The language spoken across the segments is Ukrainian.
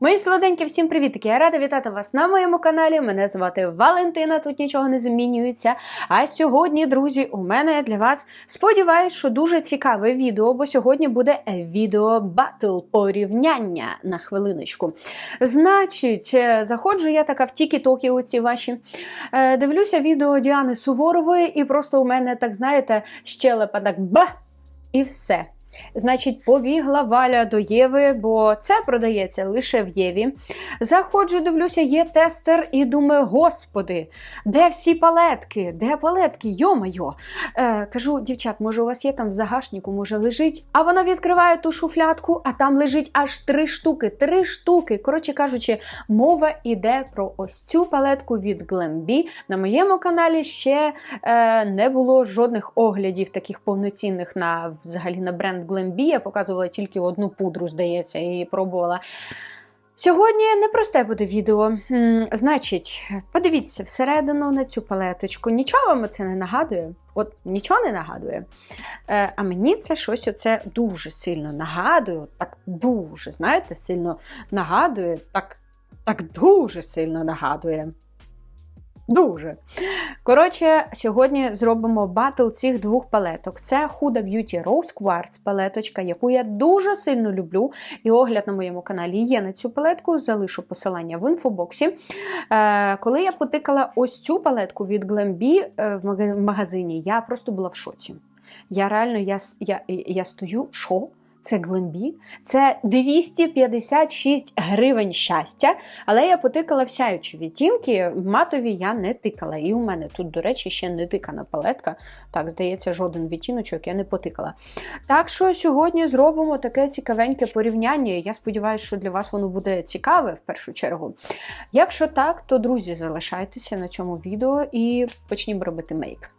Мої солоденькі, всім привітки! Я рада вітати вас на моєму каналі. Мене звати Валентина, тут нічого не змінюється. А сьогодні, друзі, у мене для вас сподіваюсь, що дуже цікаве відео, бо сьогодні буде відео батл порівняння на хвилиночку. Значить, е, заходжу я така в тікі-токі, оці ваші. Е, Дивлюся відео Діани Суворової, і просто у мене, так знаєте, щелепа так ба! І все. Значить, побігла Валя до Єви, бо це продається лише в Єві. Заходжу, дивлюся, є тестер і думаю, господи, де всі палетки? Де палетки? Йо-майо. Е, кажу, дівчат, може, у вас є там в загашнику, може лежить? А вона відкриває ту шуфлядку, а там лежить аж три штуки. Три штуки. Коротше кажучи, мова йде про ось цю палетку від Glambi. На моєму каналі ще е, не було жодних оглядів таких повноцінних на взагалі на бренд Glambi. Я показувала тільки одну пудру, здається, і пробувала. Сьогодні непросте буде відео. Значить, подивіться всередину на цю палеточку. Нічого вам це не нагадує? От нічого не нагадує. Е, а мені це щось оце дуже сильно нагадує. Так дуже, знаєте, сильно нагадує. Так, так дуже сильно нагадує. Дуже. Коротше, сьогодні зробимо батл цих двох палеток. Це Huda Beauty Rose Quartz палеточка, яку я дуже сильно люблю. І огляд на моєму каналі є на цю палетку. Залишу посилання в інфобоксі. Е, коли я потикала ось цю палетку від Glambi е, в магазині, я просто була в шоці. Я реально я, я, я стою, що? Це Glambi? Це 256 гривень щастя. Але я потикала в сяючі відтінки, матові я не тикала. І у мене тут, до речі, ще не тикана палетка. Так, здається, жоден відтіночок я не потикала. Так що сьогодні зробимо таке цікавеньке порівняння. Я сподіваюся, що для вас воно буде цікаве в першу чергу. Якщо так, то друзі, залишайтеся на цьому відео і почнімо робити мейк.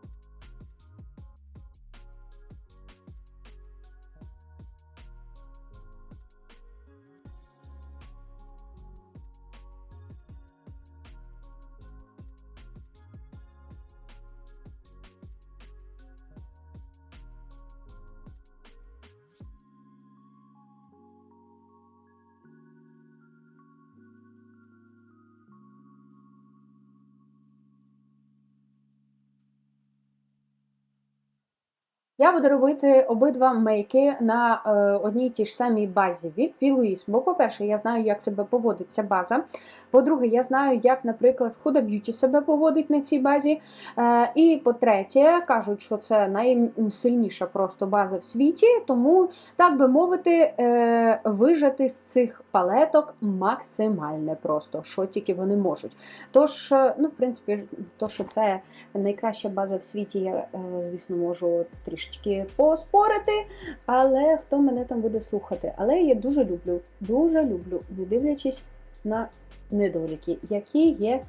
Я буду робити обидва мейки на е, одній тій ж самій базі від Piluis. Бо, по-перше, я знаю, як себе поводить ця база. По-друге, я знаю, як, наприклад, Huda Beauty себе поводить на цій базі. Е, і по-третє, кажуть, що це найсильніша просто база в світі, тому, так би мовити, е, вижати з цих палеток максимальне просто, що тільки вони можуть. Тож, ну, в принципі, то, що це найкраща база в світі, я, звісно, можу трішечки поспорити, але хто мене там буде слухати. Але я дуже люблю, дуже люблю, не дивлячись на недоліки, які є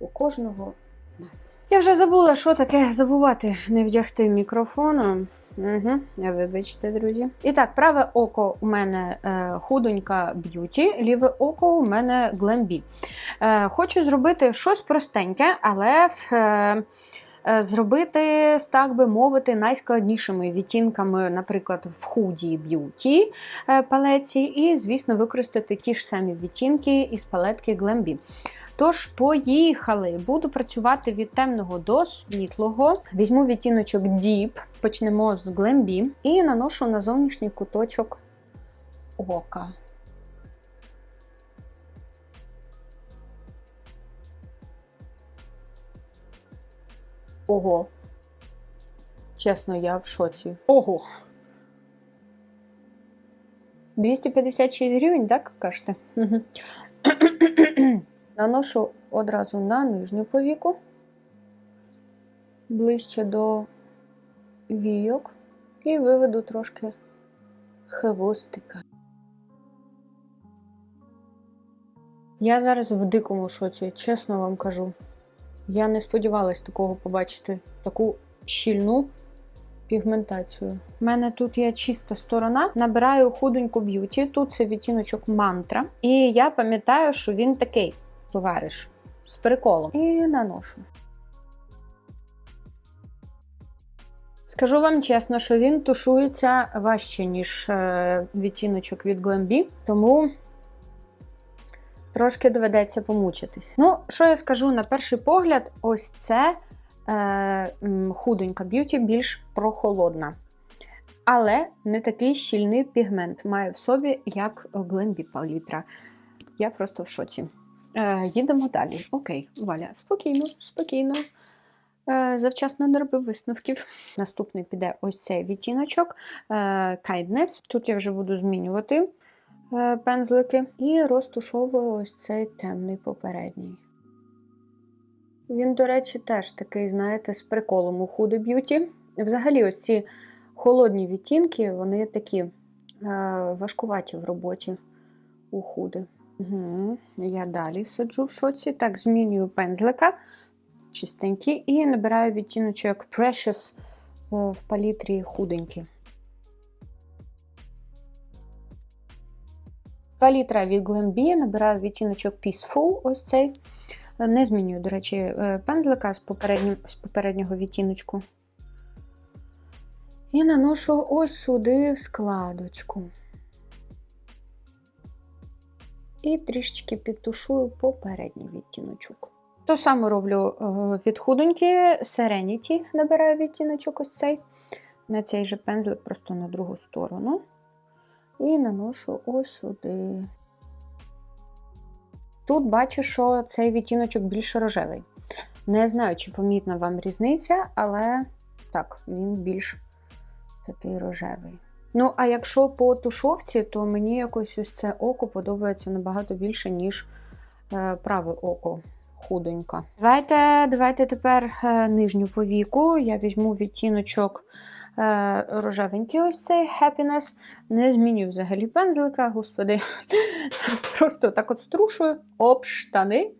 у кожного з нас. Я вже забула, що таке забувати не вдягти мікрофоном. Угу, вибачте, друзі. І так, праве око у мене е, худонька б'юті, ліве око у мене Glambi. Е, хочу зробити щось простеньке, але е, зробити, так би мовити, найскладнішими відтінками, наприклад, в худі б'юті е, палеці, і, звісно, використати ті ж самі відтінки із палетки Glambi. Тож, поїхали! Буду працювати від темного до світлого. Візьму відтіночок Deep, почнемо з Glambi і наношу на зовнішній куточок ока. Ого. Чесно, я в шоці. Ого. 256 гривень, так кажете? Угу. Наношу одразу на нижню повіку, ближче до війок, і виведу трошки хвостика. Я зараз в дикому шоці, чесно вам кажу. Я не сподівалась такого побачити, таку щільну пігментацію. У мене тут є чиста сторона. Набираю худеньку б'юті. Тут це відтіночок мантра. І я пам'ятаю, що він такий товариш з приколом. І наношу. Скажу вам чесно, що він тушується важче, ніж е, відтіночок від Glambi, тому трошки доведеться помучитись. Ну, що я скажу на перший погляд, ось це е, м, худенька б'юті більш прохолодна. Але не такий щільний пігмент має в собі, як Glambi палітра. Я просто в шоці. Е, їдемо далі. Окей, Валя, спокійно, спокійно. Е, завчасно не робив висновків. Наступний піде ось цей відтіночок е, Kindness. Тут я вже буду змінювати пензлики. І розтушовую ось цей темний попередній. Він, до речі, теж такий, знаєте, з приколом у худи б'юті. Взагалі, ось ці холодні відтінки, вони такі е, важкуваті в роботі у худи. Угу. Я далі сиджу в шоці. Так, змінюю пензлика чистенький і набираю відтіночок Precious е, в палітрі худенький. Палітра від Glambi, набираю відтіночок Peaceful, ось цей. Не змінюю, до речі, е, пензлика з, попереднім, з попереднього відтіночку. І наношу ось сюди складочку. І трішечки підтушую попередній відтіночок. То саме роблю е, від худоньки Serenity, набираю відтіночок ось цей. На цей же пензлик, просто на другу сторону. І наношу ось сюди. Тут бачу, що цей відтіночок більш рожевий. Не знаю, чи помітна вам різниця, але так, він більш такий рожевий. Ну, а якщо по тушовці, то мені якось ось це око подобається набагато більше, ніж е, праве око худенька. Давайте давайте тепер е, нижню повіку. Я візьму відтіночок рожевенький ось цей Happiness. Не змінюю взагалі пензлика, господи. Просто так от струшую, об штани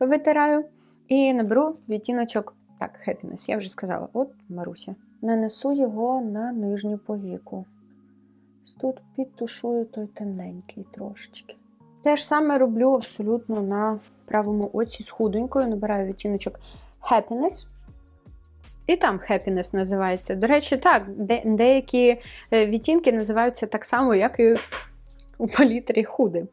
витираю. І наберу відтіночок. Так, Happiness, я вже сказала, от Маруся. Нанесу його на нижню повіку. Тут підтушую той темненький трошечки. Те ж саме роблю абсолютно на правому оці з худенькою. Набираю відтіночок Happiness. І там Happiness називається. До речі, так, де, деякі е, відтінки називаються так само, як і у палітрі худи.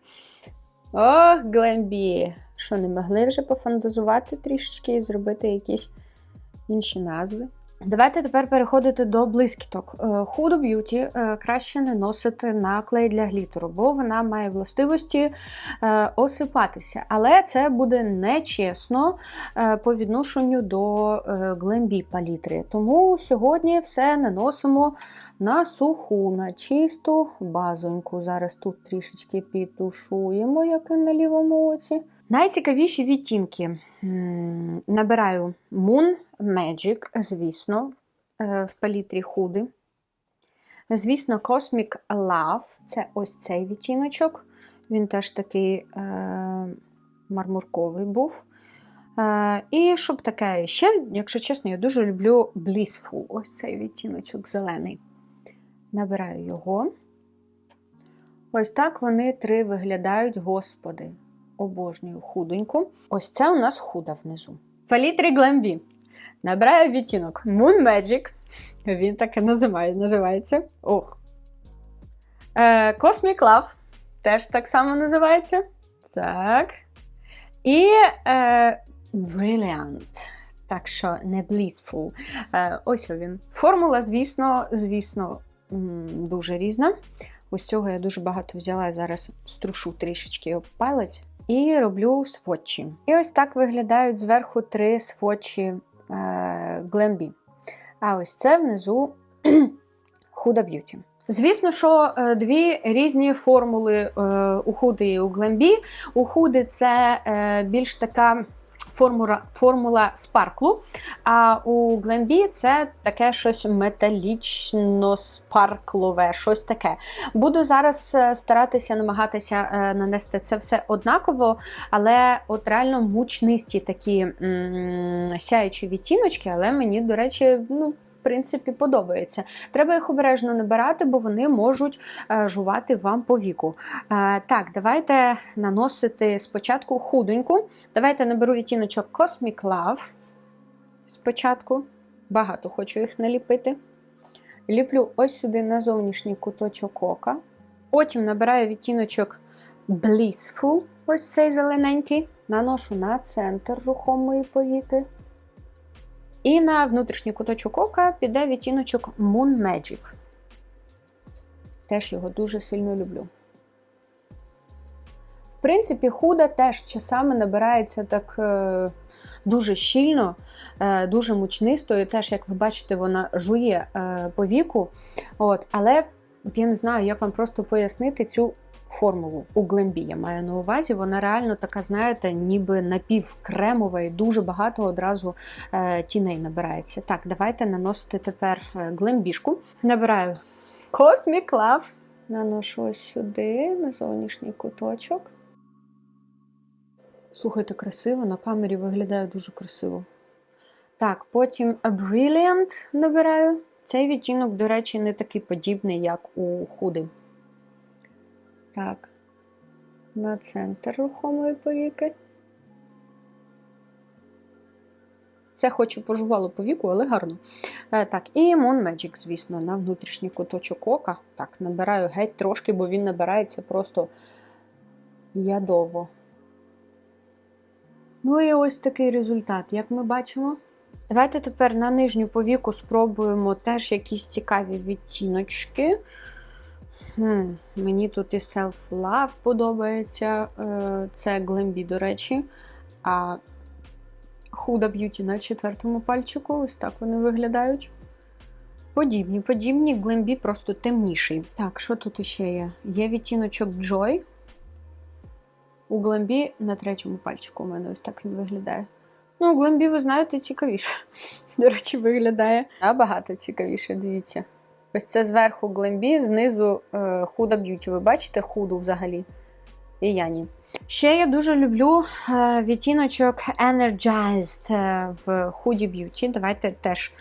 Ох, Глембі! Що не могли вже пофантазувати трішечки і зробити якісь інші назви. Давайте тепер переходити до блискіток. Е, Худу б'юті е, краще не носити на клей для глітеру, бо вона має властивості е, осипатися. Але це буде нечесно по відношенню до глембі палітри. Тому сьогодні все наносимо на суху, на чисту базоньку. Зараз тут трішечки підтушуємо, як і на лівому оці. Найцікавіші відтінки. Набираю Moon Magic, звісно, е, в палітрі худи. Звісно, Cosmic Love це ось цей відтіночок. Він теж такий е, мармурковий був. Е, І щоб таке ще, якщо чесно, я дуже люблю Blissful, ось цей відтіночок зелений. Набираю його. Ось так вони три виглядають, господи обожнюю худеньку. Ось це у нас худа внизу. Палітрі Glambi. Набираю відтінок Moon Magic. Він так і називає, називається. Ох. Е, Cosmic Love. Теж так само називається. Так. І е, Brilliant. Так що не blissful. Е, Ось він. Формула, звісно, звісно, дуже різна. Ось цього я дуже багато взяла. Зараз струшу трішечки об палець і роблю сводчі. І ось так виглядають зверху три сводчі е, Glambi. А ось це внизу Huda Beauty. Звісно, що е, дві різні формули е, у худи і у Glambi. У худи це більш така формула формула спарклу. А у Glambi це таке щось металічно-спарклове, щось таке. Буду зараз е, старатися намагатися е, нанести це все однаково, але от реально мучнисті такі м сяючі відтіночки, але мені, до речі, ну принципі, подобається. Треба їх обережно набирати, бо вони можуть е, жувати вам по віку. Е, так, давайте наносити спочатку худеньку. Давайте наберу відтіночок Cosmic Love. Спочатку. Багато хочу їх наліпити. Ліплю ось сюди на зовнішній куточок ока. Потім набираю відтіночок Blissful, ось цей зелененький. Наношу на центр рухомої повіки. І на внутрішній куточок ока піде відтіночок Moon Magic. Теж його дуже сильно люблю. В принципі, худа теж часами набирається так е, дуже щільно, е, дуже мучнисто, і теж, як ви бачите, вона жує е, по віку. От, але от я не знаю, як вам просто пояснити цю формулу у глембі. Я маю на увазі, вона реально така, знаєте, ніби напівкремова і дуже багато одразу е, тіней набирається. Так, давайте наносити тепер е, глембішку. Набираю Cosmic Love. Наношу ось сюди, на зовнішній куточок. Слухайте, красиво, на камері виглядає дуже красиво. Так, потім A Brilliant набираю. Цей відтінок, до речі, не такий подібний, як у худи. Так, на центр рухомої повіки. Це хоч і пожувало по віку, але гарно. Е, так, і Moon Magic, звісно, на внутрішній куточок ока. Так, набираю геть трошки, бо він набирається просто ядово. Ну і ось такий результат, як ми бачимо. Давайте тепер на нижню повіку спробуємо теж якісь цікаві відтіночки. Хм, Мені тут і Self-Love подобається. Е, це Глембі, до речі. А Huda Beauty на четвертому пальчику. Ось так вони виглядають. Подібні, подібні, Глембі просто темніший. Так, що тут ще є? Є відтіночок Joy. У Глембі на третьому пальчику у мене ось так він виглядає. Ну, у Глембі, ви знаєте, цікавіше. До речі, виглядає набагато цікавіше, дивіться. Ось це зверху Глембі, знизу е, Huda Beauty. Ви бачите худу взагалі? І я ні. Ще я дуже люблю е, відтіночок Energized е, в Huda Beauty. Давайте теж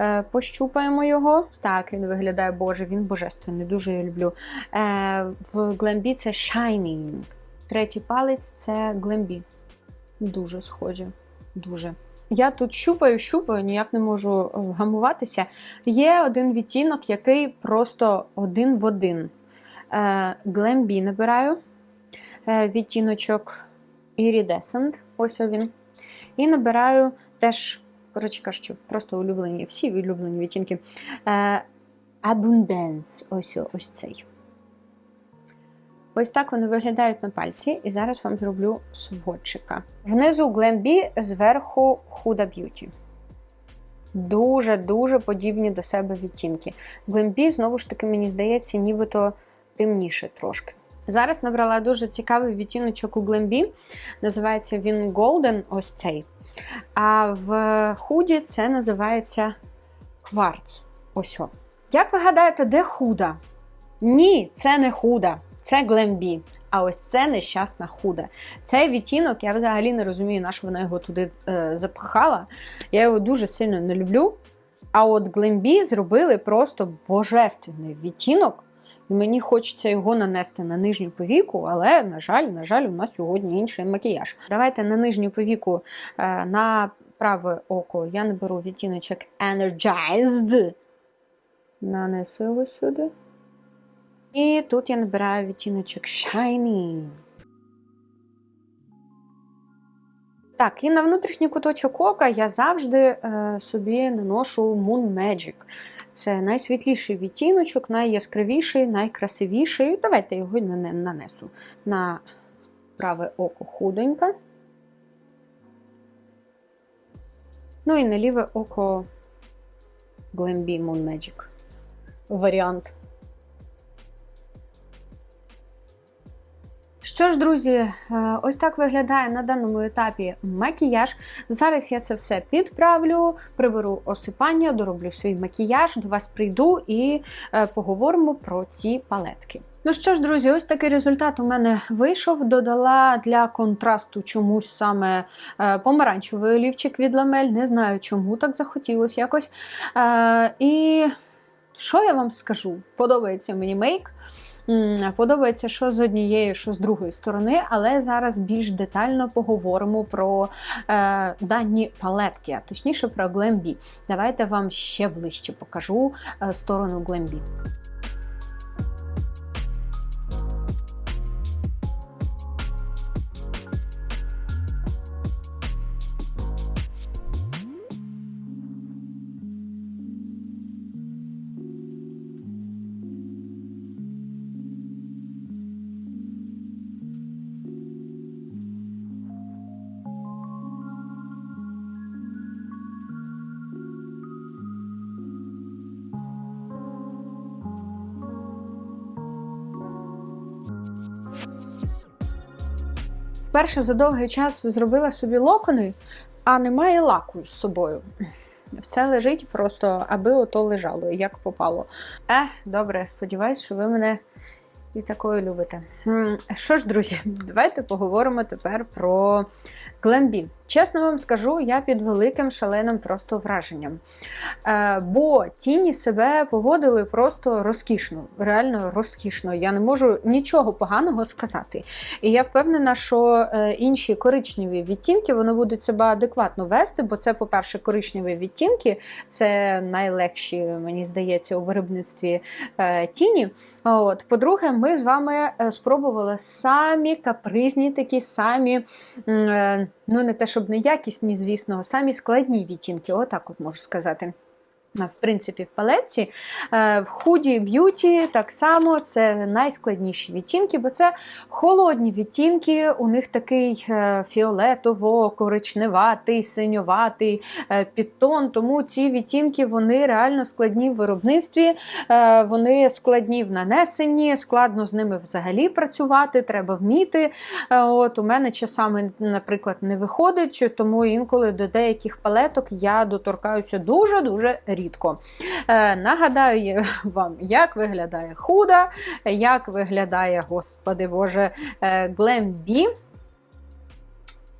е, пощупаємо його. Так, він виглядає, боже, він божественний, дуже я люблю. Е, в Глембі це Shining. Третій палець це Глембі. Дуже схожі. Дуже. Я тут щупаю, щупаю, ніяк не можу вгамуватися. Є один відтінок, який просто один в один. Глембі набираю е, відтіночок Iridescent, ось він. І набираю теж, коротше кажучи, просто улюблені, всі улюблені відтінки. Е, Abundance, ось ось цей. Ось так вони виглядають на пальці, і зараз вам зроблю сводчика. Внизу Glambi, зверху Huda Beauty. Дуже-дуже подібні до себе відтінки. Glambi, знову ж таки, мені здається, нібито темніше трошки. Зараз набрала дуже цікавий відтіночок у Glambi. Називається він Golden, ось цей. А в худі це називається кварц. Ось. о. Як ви гадаєте, де худа? Ні, це не худа. Це Глембі. А ось це нещасна худа. Цей відтінок, я взагалі не розумію, на що вона його туди е, запхала. Я його дуже сильно не люблю. А от Глембі зробили просто божественний відтінок. І мені хочеться його нанести на нижню повіку, але, на жаль, на жаль, у нас сьогодні інший макіяж. Давайте на нижню повіку е, на праве око я наберу відтіночок Energized. Нанесу його сюди. І тут я набираю відтіночок Shiny. Так, і на внутрішній куточок ока я завжди е, собі наношу Moon Magic. Це найсвітліший відтіночок, найяскравіший, найкрасивіший. Давайте його нанесу на праве око худеньке. Ну і на ліве око Glambi Moon Magic. Варіант. Що ж, друзі, е, ось так виглядає на даному етапі макіяж. Зараз я це все підправлю, приберу осипання, дороблю свій макіяж, до вас прийду і е, поговоримо про ці палетки. Ну що ж, друзі, ось такий результат у мене вийшов. Додала для контрасту чомусь саме е, помаранчевий олівчик від ламель. Не знаю, чому так захотілося якось. І що я вам скажу? Подобається мені мейк. Подобається, що з однієї, що з другої сторони, але зараз більш детально поговоримо про е, дані палетки, а точніше про Глембі. Давайте вам ще ближче покажу е, сторону Glambi. Вперше за довгий час зробила собі локони, а немає лаку з собою. Все лежить просто, аби ото лежало, як попало. Е, добре, сподіваюсь, що ви мене і такою любите. Що ж, друзі, давайте поговоримо тепер про Глембі. Чесно вам скажу, я під великим шаленим просто враженням. Е, бо тіні себе поводили просто розкішно, реально розкішно. Я не можу нічого поганого сказати. І я впевнена, що е, інші коричневі відтінки вони будуть себе адекватно вести, бо це, по-перше, коричневі відтінки, це найлегші, мені здається, у виробництві е, тіні. От, По-друге, ми з вами е, спробували самі капризні, такі самі, е, ну не те, щоб не якісні, звісно, самі складні відтінки, отак от можу сказати. В принципі, в палетці. Е, В худі б'юті так само це найскладніші відтінки, бо це холодні відтінки, у них такий е, фіолетово-коричневатий, синьоватий е, підтон. Тому ці відтінки вони реально складні в виробництві, вони складні в нанесенні, складно з ними взагалі працювати, треба вміти. От У мене часами, наприклад, не виходить, тому інколи до деяких палеток я доторкаюся дуже-дуже рідко. Е, Нагадаю вам, як виглядає худа, як виглядає, господи Боже, е, Glam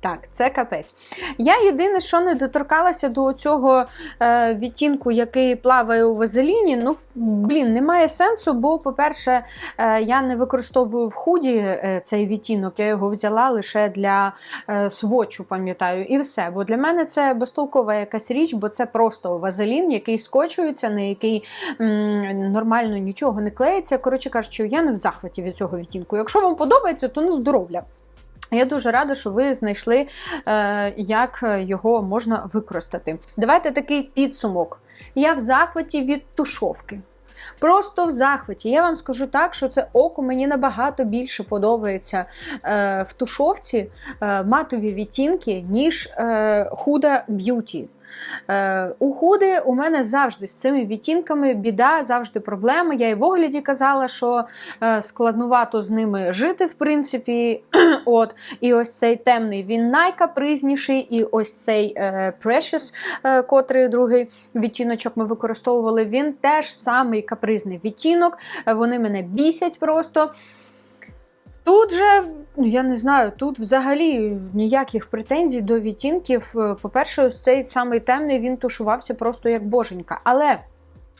Так, це капець. Я єдине, що не доторкалася до цього е, відтінку, який плаває у вазеліні. Ну, блін, немає сенсу, бо, по-перше, е, я не використовую в худі е, цей відтінок, я його взяла лише для е, свочу, пам'ятаю, і все. Бо для мене це безтолкова якась річ, бо це просто вазелін, який скочується, на який м, нормально нічого не клеїться. Коротше кажучи, я не в захваті від цього відтінку. Якщо вам подобається, то ну здоров'я. Я дуже рада, що ви знайшли, е, як його можна використати. Давайте такий підсумок. Я в захваті від тушовки. Просто в захваті. Я вам скажу так, що це око мені набагато більше подобається е, в тушовці е, матові відтінки, ніж худа б'юті. Е, у у мене завжди з цими відтінками біда, завжди проблема. Я і в огляді казала, що е, складнувато з ними жити, в принципі. От. І ось цей темний він найкапризніший, і ось цей е, Precious, е, котрий другий відтіночок ми використовували, він теж самий капризний відтінок. Вони мене бісять просто. Тут же, ну я не знаю, тут взагалі ніяких претензій до відтінків. Е, По-перше, ось цей самий темний він тушувався просто як боженька. Але.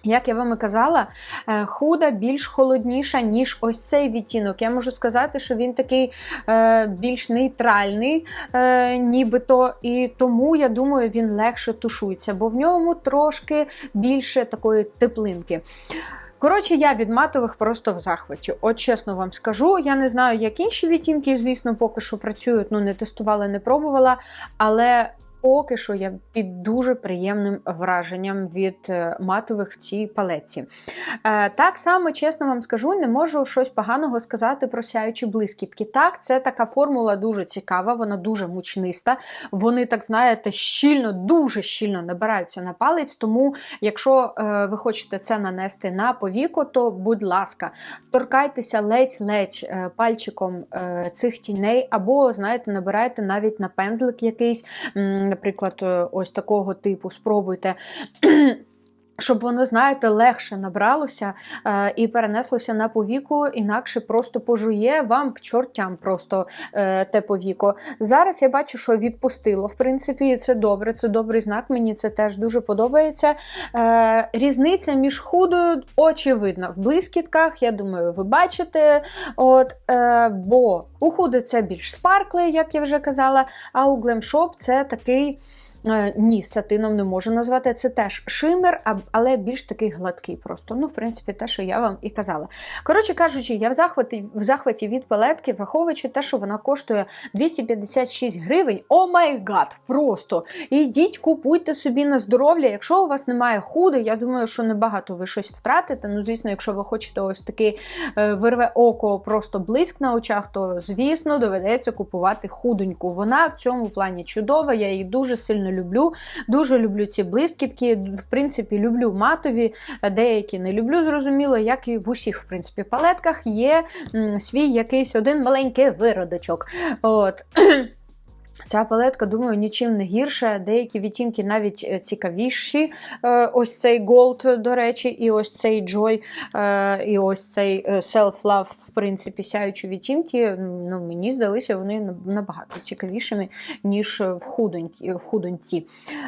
Як я вам і казала, е, худа більш холодніша, ніж ось цей відтінок. Я можу сказати, що він такий е, більш нейтральний, е, нібито, і тому, я думаю, він легше тушується, бо в ньому трошки більше такої теплинки. Коротше, я від матових просто в захваті. От чесно вам скажу. Я не знаю, як інші відтінки, звісно, поки що працюють, ну не тестувала, не пробувала, але. Поки що я під дуже приємним враженням від е, матових в цій палеці. Е, так само, чесно вам скажу, не можу щось поганого сказати про сяючі блискітки. Так, це така формула дуже цікава, вона дуже мучниста. Вони, так знаєте, щільно, дуже щільно набираються на палець. Тому, якщо е, ви хочете це нанести на повіко, то будь ласка, торкайтеся ледь-ледь пальчиком цих тіней, або, знаєте, набирайте навіть на пензлик якийсь. Наприклад, е, ось такого типу, спробуйте. Щоб воно, знаєте, легше набралося е, і перенеслося на повіку, інакше просто пожує вам к чортям просто е, те повіко. Зараз я бачу, що відпустило. В принципі, це добре, це добрий знак. Мені це теж дуже подобається. Е, різниця між худою очевидна. В блискітках, я думаю, ви бачите. От, е, Бо у худи це більш спаркли, як я вже казала, а у Shop це такий. Е, Ні, сатином не можу назвати. Це теж шимер, але більш такий гладкий просто. Ну, в принципі, те, що я вам і казала. Коротше кажучи, я в захваті, в захваті від палетки, враховуючи те, що вона коштує 256 гривень. О май гад! Просто йдіть, купуйте собі на здоров'я. Якщо у вас немає худи, я думаю, що небагато ви щось втратите. Ну, звісно, якщо ви хочете ось такий е, вирве око, просто блиск на очах, то звісно доведеться купувати худоньку. Вона в цьому плані чудова. Я її дуже сильно люблю. Дуже люблю ці блискітки. В принципі, люблю матові, деякі не люблю, зрозуміло, як і в усіх, в принципі, палетках є свій якийсь один маленький виродочок. От. Ця палетка, думаю, нічим не гірша. Деякі відтінки навіть е, цікавіші. Е, Ось цей Gold, до речі, і ось цей Joy, е, і ось цей Self-Love, в принципі, сяючі відтінки. Ну, мені здалися вони набагато цікавішими, ніж. В худоньці.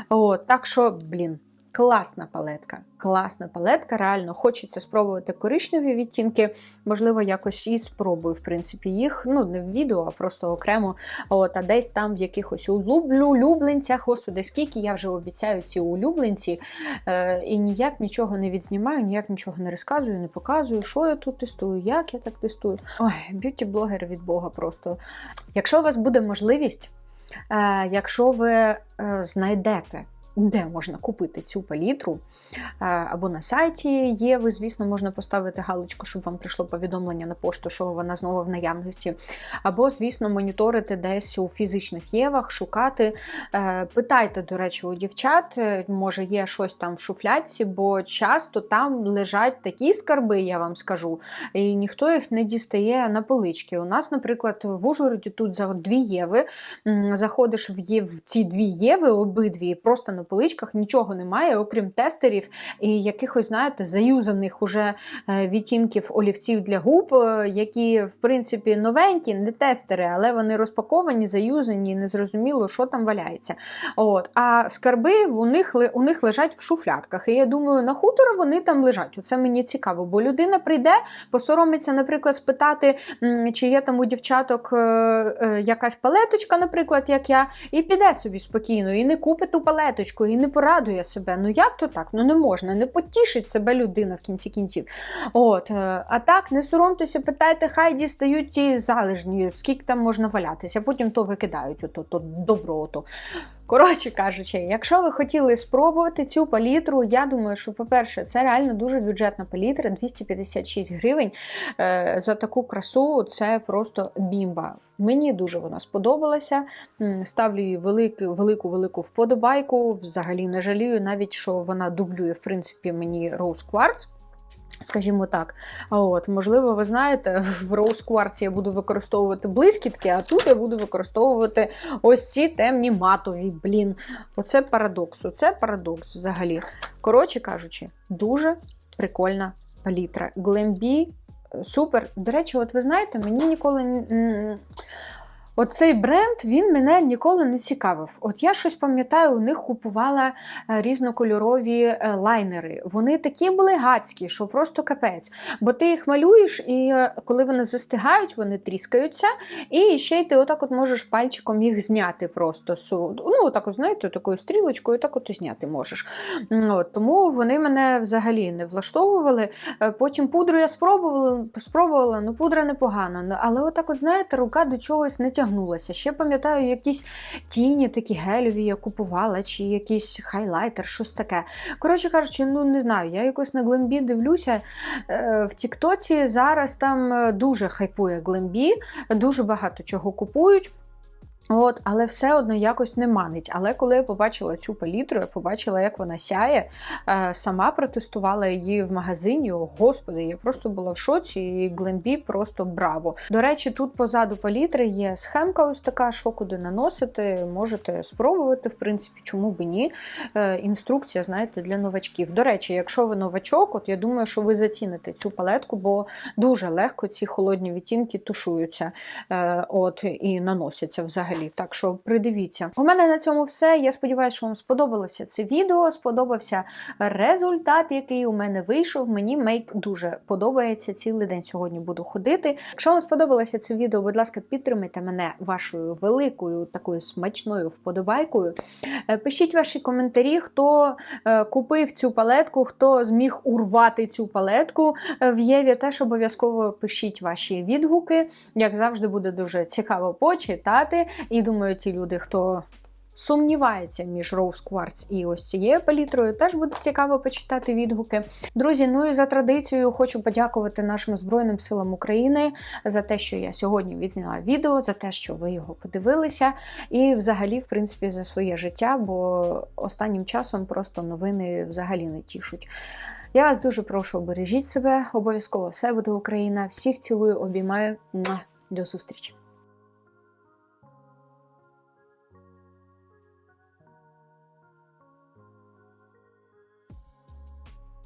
От, так що, блін. Класна палетка, класна палетка. Реально хочеться спробувати коричневі відтінки. Можливо, якось і спробую, в принципі, їх. Ну, не в відео, а просто окремо. От, А десь там в якихось улюбленцях. Господи, скільки я вже обіцяю ці улюбленці. Е, І ніяк нічого не відзнімаю, ніяк нічого не розказую, не показую, що я тут тестую, як я так тестую. Ой, б'юті-блогер від Бога просто. Якщо у вас буде можливість, е, якщо ви е, знайдете де можна купити цю палітру, або на сайті є, ви, звісно, можна поставити галочку, щоб вам прийшло повідомлення на пошту, що вона знову в наявності. Або, звісно, моніторити десь у фізичних євах, шукати. Е, питайте, до речі, у дівчат, е, може, є щось там в шуфлядці, бо часто там лежать такі скарби, я вам скажу, і ніхто їх не дістає на полички. У нас, наприклад, в Ужгороді тут за дві єви заходиш в, ці дві єви, обидві, просто на поличках нічого немає, окрім тестерів і якихось, знаєте, заюзаних уже е, відтінків олівців для губ, е, які, в принципі, новенькі, не тестери, але вони розпаковані, заюзані, незрозуміло, що там валяється. От. А скарби у них у них лежать в шуфлятках. І я думаю, на хутора вони там лежать. Оце мені цікаво, бо людина прийде, посоромиться, наприклад, спитати, чи є там у дівчаток е, якась палеточка, наприклад, як я, і піде собі спокійно, і не купить ту палеточку книжкою і не порадує себе. Ну як то так? Ну не можна, не потішить себе людина в кінці кінців. От, е, А так, не соромтеся, питайте, хай дістають ті залежні, скільки там можна валятися, потім то викидають, ото, то добро. ото. Коротше кажучи, якщо ви хотіли спробувати цю палітру, я думаю, що, по-перше, це реально дуже бюджетна палітра, 256 гривень. Е, за таку красу це просто бімба. Мені дуже вона сподобалася. Ставлю їй велику-велику вподобайку. Взагалі не жалію, навіть що вона дублює, в принципі, мені Rose Quartz. Скажімо так, от, можливо, ви знаєте, в Rose Quartz я буду використовувати блискітки, а тут я буду використовувати ось ці темні матові. Блін, оце парадокс. Оце парадокс взагалі. Коротше кажучи, дуже прикольна палітра. Глембі супер. До речі, от ви знаєте, мені ніколи. Оцей бренд він мене ніколи не цікавив. От я щось пам'ятаю, у них купувала е, різнокольорові е, лайнери. Вони такі були гацькі, що просто капець. Бо ти їх малюєш, і е, коли вони застигають, вони тріскаються. І ще й ти отак от можеш пальчиком їх зняти просто. Ну, так от, знаєте, такою стрілочкою, так от і зняти можеш. От, Тому вони мене взагалі не влаштовували. Потім пудру я спробувала, спробувала, ну пудра непогана. Але отак, от, знаєте, рука до чогось не тягнула тягнулася. Ще пам'ятаю, якісь тіні такі гельові я купувала, чи якийсь хайлайтер, щось таке. Коротше кажучи, ну не знаю, я якось на Глембі дивлюся. Е, в Тіктоці зараз там е, дуже хайпує Глембі, дуже багато чого купують. От, Але все одно якось не манить. Але коли я побачила цю палітру, я побачила, як вона сяє, е, сама протестувала її в магазині. О, Господи, я просто була в шоці, і Глембі просто браво. До речі, тут позаду палітри є схемка, ось така, що куди наносити. Можете спробувати, в принципі, чому би ні. Е, інструкція, знаєте, для новачків. До речі, якщо ви новачок, от я думаю, що ви заціните цю палетку, бо дуже легко ці холодні відтінки тушуються е, от, і наносяться взагалі взагалі. Так що придивіться. У мене на цьому все. Я сподіваюся, що вам сподобалося це відео. Сподобався результат, який у мене вийшов. Мені мейк дуже подобається. Цілий день сьогодні буду ходити. Якщо вам сподобалося це відео, будь ласка, підтримайте мене вашою великою такою смачною вподобайкою. Е, пишіть ваші коментарі, хто е, купив цю палетку, хто зміг урвати цю палетку е, в Єві. Теж обов'язково пишіть ваші відгуки. Як завжди, буде дуже цікаво почитати. І думаю, ті люди, хто сумнівається між Rose Quartz і ось цією палітрою. Теж буде цікаво почитати відгуки. Друзі, ну і за традицією хочу подякувати нашим Збройним силам України за те, що я сьогодні відзняла відео, за те, що ви його подивилися, і взагалі, в принципі, за своє життя, бо останнім часом просто новини взагалі не тішуть. Я вас дуже прошу, бережіть себе, обов'язково все буде Україна. Всіх цілую, обіймаю. До зустрічі!